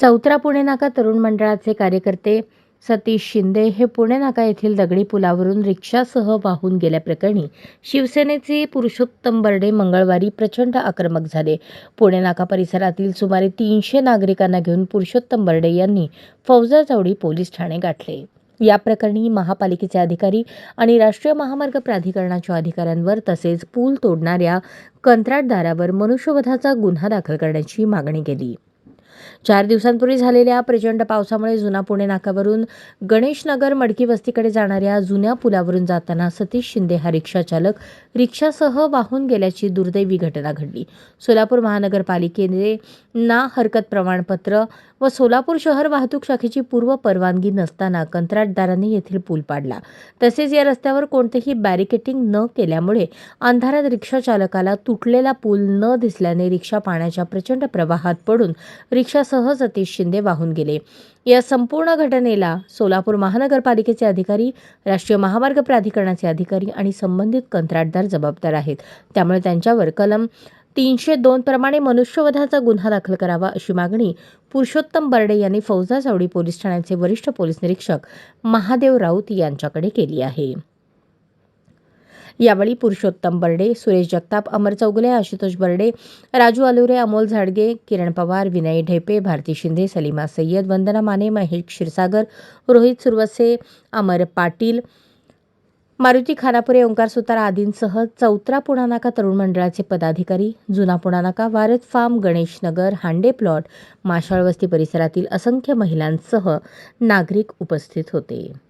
चौथरा पुणे नाका तरुण मंडळाचे कार्यकर्ते सतीश शिंदे हे पुणे नाका येथील दगडी पुलावरून रिक्षासह वाहून गेल्याप्रकरणी शिवसेनेचे पुरुषोत्तम बर्डे मंगळवारी प्रचंड आक्रमक झाले. पुणे नाका परिसरातील सुमारे तीनशे नागरिकांना घेऊन पुरुषोत्तम बर्डे यांनी फौजा पोलीस ठाणे गाठले. या प्रकरणी महापालिकेचे अधिकारी आणि राष्ट्रीय महामार्ग प्राधिकरणाच्या अधिकाऱ्यांवर तसेच पूल तोडणाऱ्या कंत्राटदारावर मनुष्यवधाचा गुन्हा दाखल करण्याची मागणी केली. चार दिवसांपूर्वी झालेल्या प्रचंड पावसामुळे जुना पुणे नाकावरून गणेशनगर मडकी वस्तीकडे जाणाऱ्या जुन्या पुलावरून जाताना सतीश शिंदे हा रिक्षा चालक रिक्षासह वाहून गेल्याची दुर्दैवी घटना घडली. सोलापूर महानगरपालिकेने ना हरकत प्रमाणपत्र व सोलापूर शहर वाहतूक शाखेची पूर्व परवानगी नसताना कंत्राटदारांनी येथील पूल पाडला. तसेच या रस्त्यावर कोणतेही बॅरिकेटिंग न केल्यामुळे अंधारात रिक्षा चालकाला तुटलेला पूल न दिसल्याने रिक्षा पाण्याच्या प्रचंड प्रवाहात पडून रिक्षासह सतीश शिंदे वाहून गेले. या संपूर्ण घटनेला सोलापूर महानगरपालिकेचे अधिकारी राष्ट्रीय महामार्ग प्राधिकरणाचे अधिकारी आणि संबंधित कंत्राटदार जबाबदार आहेत. त्यामुळे त्यांच्यावर कलम तीनशे दोन प्रमाणे मनुष्यवधाचा गुन्हा दाखल करावा अशी मागणी पुरुषोत्तम बर्डे यांनी फौजा चावडी पोलीस ठाण्याचे वरिष्ठ पोलीस निरीक्षक महादेव राऊत यांच्याकडे केली आहे. यावेळी पुरुषोत्तम बर्डे सुरेश जगताप अमर चौगुले आशुतोष बर्डे राजू अलुरे अमोल झाडगे किरण पवार विनय ढेपे भारती शिंदे सलीमा सय्यद वंदना माने महेश क्षीरसागर रोहित सुरवसे अमर पाटील मारुती खानापुरे ओंकार सुतार आदींसह चौत्रा पुणानाका तरुण मंडळाचे पदाधिकारी जुना पुणानाका वारद फार्म गणेश नगर हांडे प्लॉट माशाळ वस्ती परिसरातील असंख्य महिलांसह नागरिक उपस्थित होते.